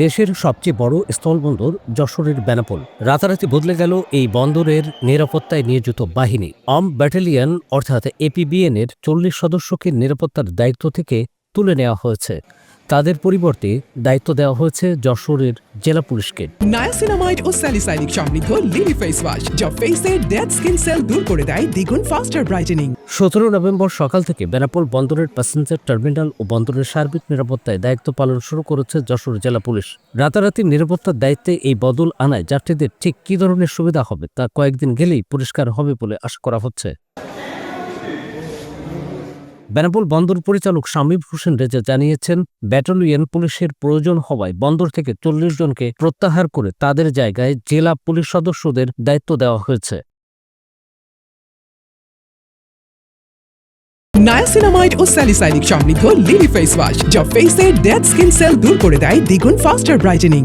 দেশের সবচেয়ে বড় স্থলবন্দর যশোরের বেনাপোল। রাতারাতি বদলে গেল এই বন্দরের নিরাপত্তায় নিয়োজিত বাহিনী। অম ব্যাটালিয়ন, অর্থাৎ এপিবিএন এর চল্লিশ সদস্যকে নিরাপত্তার দায়িত্ব থেকে তুলে নেওয়া হয়েছে। তাদের পরিবর্তে দায়িত্ব দেওয়া হয়েছে যশোরের জেলা পুলিশকে। নায়াসিনামাইড ও স্যালিসাইনিক সমৃদ্ধ লিলি ফেস ওয়াশ যা ফেসের ডেড স্কিন সেল দূর করে দেয় দ্বিগুণ ফাস্টার ব্রাইটেনিং সতেরো নভেম্বর সকাল থেকে বেনাপোল বন্দরের প্যাসেঞ্জার টার্মিনাল ও বন্দরের সার্বিক নিরাপত্তায় দায়িত্ব পালন শুরু করেছে যশোর জেলা পুলিশ। রাতারাতি নিরাপত্তার দায়িত্বে এই বদল আনায় যাত্রীদের ঠিক কী ধরনের সুবিধা হবে তা কয়েকদিন গেলেই পরিষ্কার হবে বলে আশা করা হচ্ছে। বেনাপোল বন্দর পরিচালক শামীম হোসেন রেজা জানিয়েছেন, ব্যাটালিয়ন পুলিশের প্রয়োজন হওয়ায় বন্দর থেকে চল্লিশ জনকে প্রত্যাহার করে তাদের জায়গায় জেলা পুলিশ সদস্যদের দায়িত্ব দেওয়া হয়েছে। নায়াসিনামাইড ও স্যালিসাইনিক সমৃদ্ধ লিলি ফেস ওয়াশ যা ফেসের ডেড স্কিন সেল দূর করে দেয় দ্বিগুণ ফাস্টার ব্রাইটেনিং